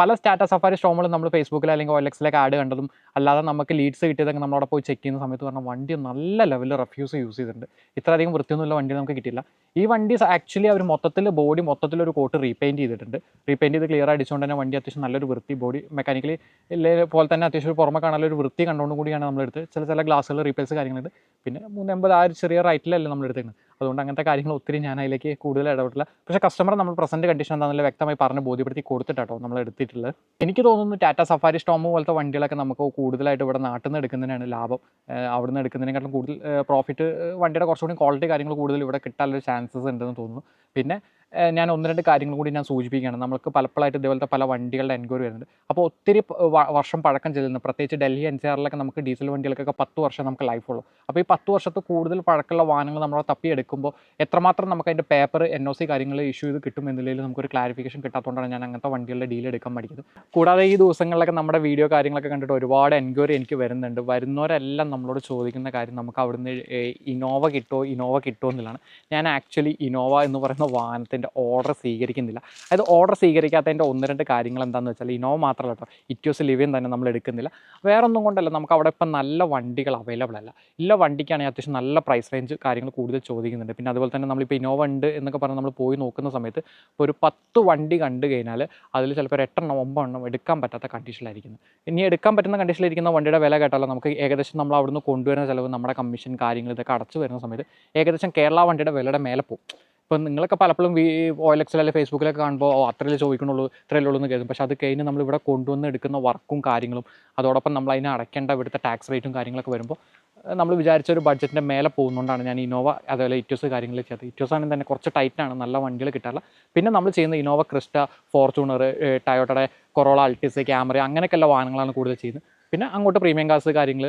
പല സ്റ്റാറ്റസ് ഓഫ് സഫാരി സ്റ്റോമുകളും നമ്മൾ ഫേസ്ബുക്കിൽ അല്ലെങ്കിൽ OLX-ലൊക്കെ ആഡ് കണ്ടതും അല്ലാതെ നമുക്ക് ലീഡ്സ് കിട്ടിയതൊക്കെ നമ്മളവിടെ പോയി ചെക്ക് ചെയ്യുന്ന സമയത്ത് പറഞ്ഞാൽ വണ്ടി നല്ല ലെവലിൽ റെഫ്യൂസ് യൂസ് ചെയ്തിട്ടുണ്ട്. ഇത്രയധികം വൃത്തിയൊന്നുമില്ല വണ്ടി നമുക്ക് കിട്ടില്ല ഈ വണ്ടി ആക്ച്വലി അവർ മൊത്തത്തിൽ ബോഡി മൊത്തത്തിൽ ഒരു കോട്ട് റീപെയിന്റ് ചെയ്തിട്ടുണ്ട്. റീപെയിന്റ് ചെയ്ത് ക്ലിയർ അടിച്ചുകൊണ്ട് തന്നെ വണ്ടി അത്യാവശ്യം നല്ലൊരു വൃത്തി ബോഡി മെക്കാനിക്കലി പോലെ തന്നെ അത്യാവശ്യം പുറമെ ഒരു വൃത്തി കണ്ടുകൊണ്ട് കൂടിയാണ് നമ്മളെടുത്ത് ചില ചില ഗ്ലാസ്സുകൾ റീപ്ലേസ് കാര്യങ്ങളുണ്ട് പിന്നെ മൂന്നെൺപത് ആ ഒരു ചെറിയ റൈറ്റിലല്ല നമ്മൾ എടുത്തേക്കുന്നത് അതുകൊണ്ട് അങ്ങനത്തെ കാര്യങ്ങൾ ഒത്തിരി ഞാൻ അതിലേക്ക് കൂടുതൽ ഇടപെട്ടില്ല. പക്ഷേ കസ്റ്റമർ നമ്മൾ പ്രസന്റ് കണ്ടീഷൻ എന്താണെന്നല്ല വ്യക്തമായി പറഞ്ഞ് ബോധ്യപ്പെടുത്തി കൊടുത്തിട്ടാട്ടോ നമ്മൾ എടുത്തിട്ടുള്ളത്. എനിക്ക് തോന്നുന്നു ടാറ്റ സഫാരി സ്റ്റോമ് പോലത്തെ വണ്ടികളൊക്കെ നമുക്ക് കൂടുതലായിട്ട് ഇവിടെ നാട്ടിൽ നിന്ന് എടുക്കുന്നതിനാണ് ലാഭം. അവിടെ നിന്ന് എടുക്കുന്നതിനേക്കാളും കൂടുതൽ പ്രോഫിറ്റ് വണ്ടിയുടെ കുറച്ചുകൂടി ക്വാളിറ്റി കാര്യങ്ങൾ കൂടുതൽ ഇവിടെ കിട്ടാനുള്ള ചാൻസസ് ഉണ്ടെന്ന് തോന്നുന്നു. പിന്നെ ഞാൻ ഒന്ന് രണ്ട് കാര്യങ്ങൾ കൂടി ഞാൻ സൂചിപ്പിക്കുകയാണ്. നമുക്ക് പലപ്പോഴായിട്ട് ഇതേപോലത്തെ പല വണ്ടികളുടെ എൻക്വയറി വരുന്നുണ്ട്. അപ്പോൾ ഒത്തിരി വർഷം പഴക്കം ചെല്ലുന്നു. പ്രത്യേകിച്ച് ഡൽഹി എൻ സി ആറിലൊക്കെ നമുക്ക് ഡീസൽ വണ്ടികൾക്കൊക്കെ പത്ത് വർഷം നമുക്ക് ലൈഫ് ഉള്ളൂ. അപ്പോൾ ഈ പത്ത് വർഷത്ത് കൂടുതൽ പഴക്കമുള്ള വാഹനങ്ങൾ നമ്മൾ തപ്പിയെടുക്കുമ്പോൾ എത്രമാത്രം നമുക്ക് അതിന്റെ പേപ്പർ എൻ ഒ സി കാര്യങ്ങൾ ഇഷ്യൂ ചെയ്ത് കിട്ടും എന്നുള്ളതിൽ നമുക്കൊരു ക്ലാരിഫിക്കേഷൻ കിട്ടാത്തതുകൊണ്ടാണ് ഞാൻ അങ്ങനത്തെ വണ്ടികളുടെ ഡീൽ എടുക്കാൻ പഠിക്കുന്നത്. കൂടാതെ ഈ ദിവസങ്ങളിലൊക്കെ നമ്മുടെ വീഡിയോ കാര്യങ്ങളൊക്കെ കണ്ടിട്ട് ഒരുപാട് എൻക്വയറി എനിക്ക് വരുന്നുണ്ട്. വരുന്നവരെല്ലാം നമ്മളോട് ചോദിക്കുന്ന കാര്യം നമുക്ക് അവിടുന്ന് ഇനോവ കിട്ടുമോ ഇനോവ കിട്ടുമോ എന്നുള്ളതാണ്. ഞാൻ ആക്ച്വലി ഇനോവ എന്ന് പറയുന്ന വാഹനത്തിന്റെ ഓർഡർ സ്വീകരിക്കുന്നില്ല. അതായത് ഓർഡർ സ്വീകരിക്കാത്തതിന്റെ ഒന്ന് രണ്ട് കാര്യങ്ങൾ എന്താണെന്ന് വെച്ചാൽ ഇനോവ മാത്രമല്ല കേട്ടോ ഇറ്റ്യോസ് ലിവിയൻ തന്നെ നമ്മൾ എടുക്കുന്നില്ല. വേറൊന്നും കൊണ്ടല്ല നമുക്ക് അവിടെ ഇപ്പം നല്ല വണ്ടികൾ അവൈലബിൾ അല്ല. ഇല്ല വണ്ടിക്കാണെങ്കിൽ അത്യാവശ്യം നല്ല പ്രൈസ് റേഞ്ച് കാര്യങ്ങൾ കൂടുതൽ ചോദിക്കുന്നുണ്ട്. പിന്നെ അതുപോലെ തന്നെ നമ്മളിപ്പോൾ ഇനോവ ഉണ്ട് എന്നൊക്കെ പറഞ്ഞ് നമ്മൾ പോയി നോക്കുന്ന സമയത്ത് ഇപ്പോൾ ഒരു പത്ത് വണ്ടി കണ്ടു കഴിഞ്ഞാൽ അതിൽ ചിലപ്പോൾ ഒരു എട്ടെണ്ണം ഒമ്പതെണ്ണം എടുക്കാൻ പറ്റാത്ത കണ്ടീഷനിലായിരിക്കുന്നത് ഇനി എടുക്കാൻ പറ്റുന്ന കണ്ടീഷനിലിരിക്കുന്ന വണ്ടിയുടെ വില കേട്ടാലോ നമുക്ക് ഏകദേശം നമ്മൾ അവിടുന്ന് കൊണ്ടുവരുന്ന ചിലവ് നമ്മുടെ കമ്മീഷൻ കാര്യങ്ങൾ ഇതൊക്കെ അടച്ചു വരുന്ന സമയത്ത് ഏകദേശം കേരള വണ്ടിയുടെ വിലയുടെ മേലെ പോകും. ഇപ്പം നിങ്ങളൊക്കെ പലപ്പോഴും വി ഓ എൽ എക്സിൽ അല്ലെങ്കിൽ ഫേസ്ബുക്കിലൊക്കെ കാണുമ്പോൾ അത്രയല്ലേ ചോദിക്കണുള്ളൂ ഇത്രയല്ലേ ഉള്ളൂ എന്ന് കരുതും. പക്ഷേ അത് കഴിഞ്ഞ് നമ്മൾ ഇവിടെ കൊണ്ടുവന്ന് എടുക്കുന്ന വർക്കും കാര്യങ്ങളും അതോടൊപ്പം നമ്മൾ അതിനെ അടയ്ക്കേണ്ട ഇവിടുത്തെ ടാക്സ് റേറ്റും കാര്യങ്ങളൊക്കെ വരുമ്പോൾ നമ്മൾ വിചാരിച്ച ഒരു ബഡ്ജറ്റിന്റെ മേലെ പോകുന്നതുകൊണ്ടാണ് ഞാൻ ഇന്നോവ അതുപോലെ ഇറ്റോസ് കാര്യങ്ങൾ ചെയ്തത്. ഇറ്റോസ് ആണെങ്കിൽ തന്നെ കുറച്ച് ടൈറ്റാണ് നല്ല വണ്ടികൾ കിട്ടാറില്ല. പിന്നെ നമ്മൾ ചെയ്യുന്ന ഇന്നോവ ക്രിസ്റ്റ ഫോർച്യൂണർ ടയോട്ടയുടെ കൊറോള അൾട്ടിസ് ക്യാമറ അങ്ങനെയൊക്കെയുള്ള വാഹനങ്ങളാണ് കൂടുതൽ ചെയ്യുന്നത്. പിന്നെ അങ്ങോട്ട് പ്രീമിയം കാസ് കാര്യങ്ങൾ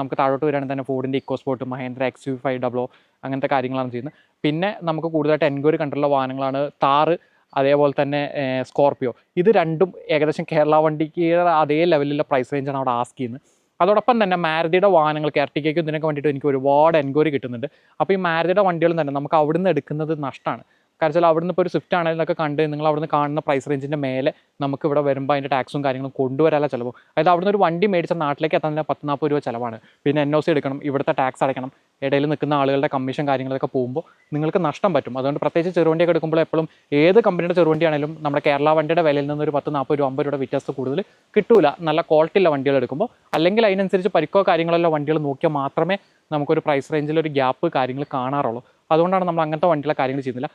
നമുക്ക് താഴോട്ട് വരികയാണെങ്കിൽ തന്നെ ഫോർഡിന്റെ EcoSport Mahindra X U five double O അങ്ങനത്തെ കാര്യങ്ങളാണ് ചെയ്യുന്നത്. പിന്നെ നമുക്ക് കൂടുതലായിട്ട് എൻക്വയറി കണ്ടിട്ടുള്ള വാഹനങ്ങളാണ് താറ് അതേപോലെ തന്നെ സ്കോർപ്പിയോ ഇത് രണ്ടും ഏകദേശം കേരള വണ്ടിക്ക് അതേ ലെവലിലുള്ള പ്രൈസ് റേഞ്ചാണ് അവിടെ ആസ്ക് ചെയ്യുന്നത്. അതോടൊപ്പം തന്നെ മാരുതിയുടെ വാഹനങ്ങൾ കെയർട്ടിക്കും ഇതിനൊക്കെ വേണ്ടിയിട്ട് എനിക്ക് ഒരുപാട് എൻക്വയറി കിട്ടുന്നുണ്ട്. അപ്പോൾ ഈ മാരുതിയുടെ വണ്ടികളും തന്നെ നമുക്ക് അവിടുന്ന് എടുക്കുന്നത് നഷ്ടമാണ്. കാരണം വെച്ചാൽ അവിടുന്ന് ഇപ്പോൾ ഒരു സ്വിഫ്റ്റ് ആണെങ്കിലും ഒക്കെ കണ്ട് നിങ്ങൾ അവിടുന്ന് കാണുന്ന പ്രൈസ് റേഞ്ചിന്റെ മേലെ നമുക്ക് ഇവിടെ വരുമ്പോൾ അതിന്റെ ടാക്സും കാര്യങ്ങളും കൊണ്ടുവരാനുള്ള ചിലവ്. അതായത് അവിടുന്ന് ഒരു വണ്ടി മേടിച്ച നാട്ടിലേക്ക് എത്താൻ പത്ത് നാൽപ്പത് രൂപ ചിലവാണ്. പിന്നെ എൻ ഒ സി എടുക്കണം ഇവിടുത്തെ ടാക്സ് അടയ്ക്കണം ഇടയിൽ നിൽക്കുന്ന ആളുകളുടെ കമ്മീഷൻ കാര്യങ്ങളൊക്കെ പോകുമ്പോൾ നിങ്ങൾക്ക് നഷ്ടം പറ്റും. അതുകൊണ്ട് പ്രത്യേകിച്ച് ചെറുവണ്ടിയൊക്കെ എടുക്കുമ്പോൾ എപ്പോഴും ഏത് കമ്പനിയുടെ ചെറുവണ്ടിയാണെങ്കിലും നമ്മുടെ കേരള വണ്ടിയുടെ വിലയിൽ നിന്ന് ഒരു പത്ത് നാൽപ്പത് രൂപ അമ്പത് രൂപ വ്യത്യാസം കൂടുതൽ കിട്ടൂല. നല്ല ക്വാളിറ്റി ഉള്ള വണ്ടികൾ എടുക്കുമ്പോൾ അല്ലെങ്കിൽ അതിനനുസരിച്ച് പരിക്കോ കാര്യങ്ങളുള്ള വണ്ടികൾ നോക്കിയാൽ മാത്രമേ നമുക്കൊരു പ്രൈസ് റേഞ്ചിൽ ഒരു ഗ്യാപ്പ് കാര്യങ്ങൾ കാണാറുള്ളൂ. അതുകൊണ്ടാണ് നമ്മൾ അങ്ങനത്തെ വണ്ടികളെ കാര്യങ്ങൾ ചെയ്യുന്നില്ല.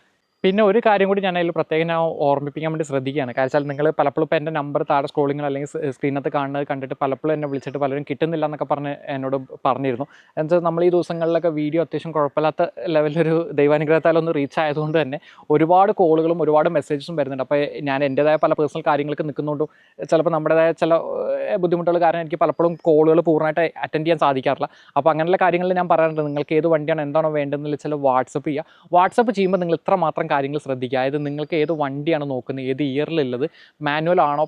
പിന്നെ ഒരു കാര്യം കൂടി ഞാൻ അതിൽ പ്രത്യേകം ഞാൻ ഓർമ്മിപ്പിക്കാൻ വേണ്ടി ശ്രദ്ധിക്കുകയാണ്. കാരണം നിങ്ങൾ പലപ്പോഴും ഇപ്പോൾ എന്റെ നമ്പർ താഴെ സ്ക്രോളിങ്ങിൽ അല്ലെങ്കിൽ സ്ക്രീനകത്ത് കാണുന്നത് കണ്ടിട്ട് പലപ്പോഴും എന്നെ വിളിച്ചിട്ട് പലരും കിട്ടുന്നില്ല എന്നൊക്കെ പറഞ്ഞ് എന്നോട് പറഞ്ഞിരുന്നു. എന്നുവെച്ചാൽ നമ്മൾ ഈ ദിവസങ്ങളിലൊക്കെ വീഡിയോ അത്യാവശ്യം കുഴപ്പമില്ലാത്ത ലെവലൊരു ദൈവാനുഗ്രഹത്താൽ ഒന്ന് റീച്ച് ആയതുകൊണ്ട് തന്നെ ഒരുപാട് കോളുകളും ഒരുപാട് മെസ്സേജസും വരുന്നുണ്ട്. അപ്പോൾ ഞാൻ എന്റെതായ പല പേഴ്സണൽ കാര്യങ്ങൾക്ക് നിൽക്കുന്നുണ്ടും ചിലപ്പോൾ നമ്മുടേതായ ചില ബുദ്ധിമുട്ടുകൾ കാരണം എനിക്ക് പലപ്പോഴും കോളുകൾ പൂർണമായിട്ട് അറ്റൻഡ് ചെയ്യാൻ സാധിക്കാറില്ല. അപ്പോൾ അങ്ങനെയുള്ള കാര്യങ്ങളിൽ ഞാൻ പറയാറുണ്ട്. നിങ്ങൾക്ക് ഏത് വണ്ടിയാണ് എന്താണോ വേണ്ടതെന്ന് വെച്ചാൽ വാട്സപ്പ് ചെയ്യുക. വാട്സപ്പ് ചെയ്യുമ്പോൾ നിങ്ങൾ ഇത്ര മാത്രം കാര്യങ്ങൾ ശ്രദ്ധിക്കുക. അതായത് നിങ്ങൾക്ക് ഏത് വണ്ടിയാണ് നോക്കുന്നത് ഏത് ഇയറിലുള്ളത് മാനുവൽ ആണോ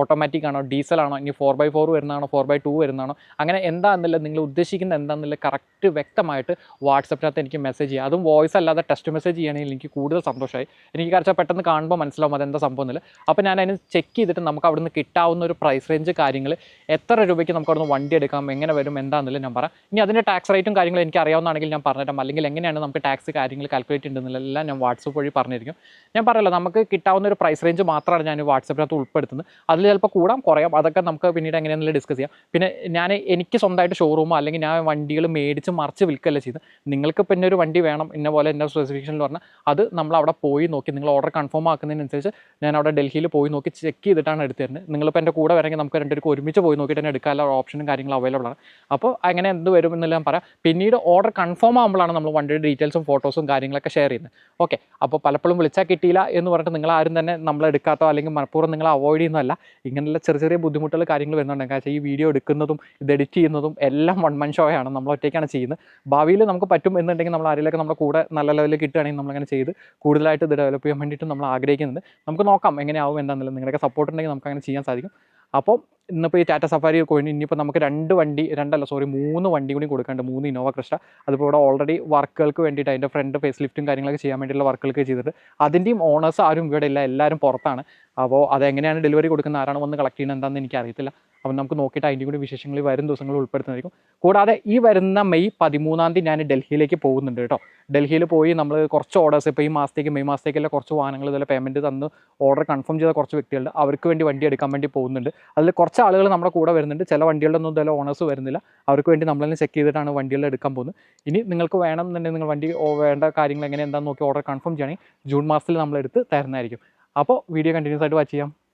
ഓട്ടോമാറ്റിക് ആണോ ഡീസൽ ആണോ ഇനി ഫോർ ബൈ ഫോർ വരുന്നതാണോ ഫോർ ബൈ ടു വരുന്നതാണോ അങ്ങനെ എന്താണെന്നുള്ളത് നിങ്ങൾ ഉദ്ദേശിക്കുന്നത് എന്താണെന്നുള്ളത് കറക്റ്റ് വ്യക്തമായിട്ട് വാട്സപ്പിനകത്ത് എനിക്ക് മെസ്സേജ് ചെയ്യുക. അതും വോയിസ് അല്ലാതെ ടെക്സ്റ്റ് മെസ്സേജ് ചെയ്യുകയാണെങ്കിൽ എനിക്ക് കൂടുതൽ സന്തോഷമായി. എനിക്ക് കാരണം പെട്ടെന്ന് കാണുമ്പോൾ മനസ്സിലാവും അതെന്താ സംഭവം എന്നില്ല അപ്പോൾ ഞാൻ അതിന് ചെക്ക് ചെയ്തിട്ട് നമുക്ക് അവിടുന്ന് കിട്ടാവുന്ന ഒരു പ്രൈസ് റേഞ്ച് കാര്യങ്ങൾ എത്ര രൂപയ്ക്ക് നമുക്ക് അവിടുന്ന് വണ്ടി എടുക്കാം എങ്ങനെ വരും എന്താണെന്നില്ല ഞാൻ പറയാം. ഇനി അതിന്റെ ടാക്സ് റേറ്റും കാര്യങ്ങളും എനിക്ക് അറിയാവുന്നതാണെങ്കിൽ ഞാൻ പറഞ്ഞുതരാം. അല്ലെങ്കിൽ എങ്ങനെയാണ് നമുക്ക് ടാക്സ് കാര്യങ്ങൾ കാൽക്കുലേറ്റ് ഉണ്ടെന്നുള്ളതെല്ലാം ഞാൻ വാട്സപ്പ് വഴി പറഞ്ഞിരിക്കും. ഞാൻ പറയല്ലോ നമുക്ക് കിട്ടാവുന്ന ഒരു പ്രൈസ് റേഞ്ച് മാത്രമാണ് ഞാൻ വാട്സപ്പിനകത്ത് ഉൾപ്പെടുത്തുന്നത്. അതിൽ ചിലപ്പോൾ കൂടാം കുറയാം. അതൊക്കെ നമുക്ക് പിന്നീട് എങ്ങനെയാണെന്നുള്ള ഡിസ്കസ് ചെയ്യാം. പിന്നെ ഞാൻ എനിക്ക് സ്വന്തമായിട്ട് ഷോറൂമോ അല്ലെങ്കിൽ ഞാൻ വണ്ടികൾ മേടിച്ച് മറിച്ച് വിൽക്കല്ല ചെയ്ത് നിങ്ങൾക്ക് പിന്നെ ഒരു വണ്ടി വേണം ഇന്ന പോലെ എന്റെ സ്പെസിഫിക്കേഷനിൽ പറഞ്ഞാൽ അത് നമ്മൾ അവിടെ പോയി നോക്കി നിങ്ങൾ ഓർഡർ കൺഫേം ആക്കുന്നതിനനുസരിച്ച് ഞാൻ അവിടെ ഡൽഹിയിൽ പോയി നോക്കി ചെക്ക് ചെയ്തിട്ടാണ് എടുത്തിരുന്നത്. നിങ്ങളിപ്പോൾ എന്റെ കൂടെ വരണമെങ്കിൽ നമുക്ക് രണ്ടുപേർക്ക് ഒരുമിച്ച് പോയി നോക്കിയിട്ട് തന്നെ എടുക്കാനുള്ള ഓപ്ഷനും കാര്യങ്ങളും അവൈലബിൾ ആണ്. അപ്പോൾ അങ്ങനെ എന്ത് വരും എന്നെല്ലാം പറയാം. പിന്നീട് ഓർഡർ കൺഫേം ആകുമ്പോഴാണ് നമ്മൾ വണ്ടിയുടെ ഡീറ്റെയിൽസും ഫോട്ടോസും കാര്യങ്ങളൊക്കെ ഷെയർ ചെയ്യുന്നത്. ഓക്കെ അപ്പോൾ പലപ്പോഴും വിളിച്ചാൽ കിട്ടിയില്ല എന്ന് പറഞ്ഞിട്ട് നിങ്ങൾ ആരും തന്നെ നമ്മൾ എടുക്കാത്തോ അല്ലെങ്കിൽ മനഃപൂർവം നിങ്ങൾ അവോയ്ഡ് ചെയ്യുന്നതല്ല. ഇങ്ങനെയുള്ള ചെറിയ ചെറിയ ബുദ്ധിമുട്ടുകൾ കാര്യങ്ങൾ വരുന്നുണ്ട്. കാരണം ഈ വീഡിയോ എടുക്കുന്നതും ഇത് എഡിറ്റ് ചെയ്യുന്നതും എല്ലാം വൺ മൻ ഷോ ആണ്. നമ്മൾ ഒറ്റയ്ക്കാണ് ചെയ്യുന്നത്. ഭാവിയിൽ നമുക്ക് പറ്റും എന്നുണ്ടെങ്കിൽ നമ്മൾ ആരെങ്കിലൊക്കെ നമ്മുടെ കൂടെ നല്ല ലെവലിൽ കിട്ടുകയാണെങ്കിൽ നമ്മളങ്ങനെ ചെയ്ത് കൂടുതലായിട്ട് ഇത് ഡെവലപ്പ് ചെയ്യാൻ വേണ്ടിയിട്ട് നമ്മൾ ആഗ്രഹിക്കുന്നുണ്ട്. നമുക്ക് നോക്കാം എങ്ങനെയാവും എന്താണെന്നുള്ളത്. നിങ്ങളുടെയൊക്കെ സപ്പോർട്ട് ഉണ്ടെങ്കിൽ നമുക്ക് അങ്ങനെ ചെയ്യാൻ സാധിക്കും. അപ്പോൾ ഇന്നിപ്പോൾ ഈ ടാറ്റ സഫാരി കോയിൻ ഇനിയിപ്പോൾ നമുക്ക് രണ്ട് വണ്ടി രണ്ടല്ല സോറി മൂന്ന് വണ്ടി കൂടി കൊടുക്കേണ്ട മൂന്ന് ഇന്നോവ ക്രിസ്റ്റ അതിപ്പോൾ ഇവിടെ ഓൾറെഡി വർക്കുകൾക്ക് വേണ്ടിയിട്ട് അതിന്റെ ഫ്രണ്ട് ഫേസ് ലിഫ്റ്റും കാര്യങ്ങളൊക്കെ ചെയ്യാൻ വേണ്ടിയിട്ടുള്ള വർക്കുകൾക്ക് ചെയ്തിട്ട് അതിന്റെയും ഓണേഴ്സ് ആരും ഇവിടെ ഇല്ല എല്ലാവരും പുറത്താണ്. അപ്പോൾ അതെങ്ങനെയാണ് ഡെലിവറി കൊടുക്കുന്ന ആരാണ് വന്ന് കളക്ട് ചെയ്യുന്നത് എന്താണെന്ന് എനിക്ക് അറിയത്തില്ല അപ്പം നമുക്ക് നോക്കിയിട്ട് അതിന്റെ കൂടി വിശേഷങ്ങൾ വരും ദിവസങ്ങൾ ഉൾപ്പെടുത്തുന്നതായിരിക്കും. കൂടാതെ ഈ വരുന്ന മെയ് പതിമൂന്നാം തീയതി ഞാൻ ഡൽഹിയിലേക്ക് പോകുന്നുണ്ട് കേട്ടോ. ഡൽഹിയിൽ പോയി നമ്മൾ കുറച്ച് ഓർഡേഴ്സ് ഇപ്പോൾ ഈ മാസത്തേക്ക് മെയ് മാസത്തേക്കുള്ള കുറച്ച് വാഹനങ്ങൾ ഇതെല്ലാം പേയ്മെന്റ് തന്ന് ഓർഡർ കൺഫേം ചെയ്ത കുറച്ച് വ്യക്തികളുണ്ട്. അവർക്ക് വേണ്ടി വണ്ടി എടുക്കാൻ വേണ്ടി പോകുന്നുണ്ട്. അതിൽ കുറച്ച് ആളുകൾ നമ്മുടെ കൂടെ വരുന്നുണ്ട്. ചില വണ്ടികളുടെ ഒന്നും ഇതെല്ലാം ഓണേഴ്സ് വരുന്നില്ല. അവർക്ക് വേണ്ടി നമ്മൾ തന്നെ ചെക്ക് ചെയ്തിട്ടാണ് വണ്ടികൾ എടുക്കാൻ പോകുന്നത്. ഇനി നിങ്ങൾക്ക് വേണം എന്നുണ്ടെങ്കിൽ നിങ്ങൾ വണ്ടി വേണ്ട കാര്യങ്ങൾ എങ്ങനെ എന്താണെന്ന് നോക്കി ഓർഡർ കൺഫേം ചെയ്യണമെങ്കിൽ ജൂൺ മാസത്തിൽ നമ്മളെടുത്ത് തരുന്നതായിരിക്കും. അപ്പോൾ വീഡിയോ കണ്ടിന്യൂസ് ആയിട്ട് വാച്ച് ചെയ്യാം.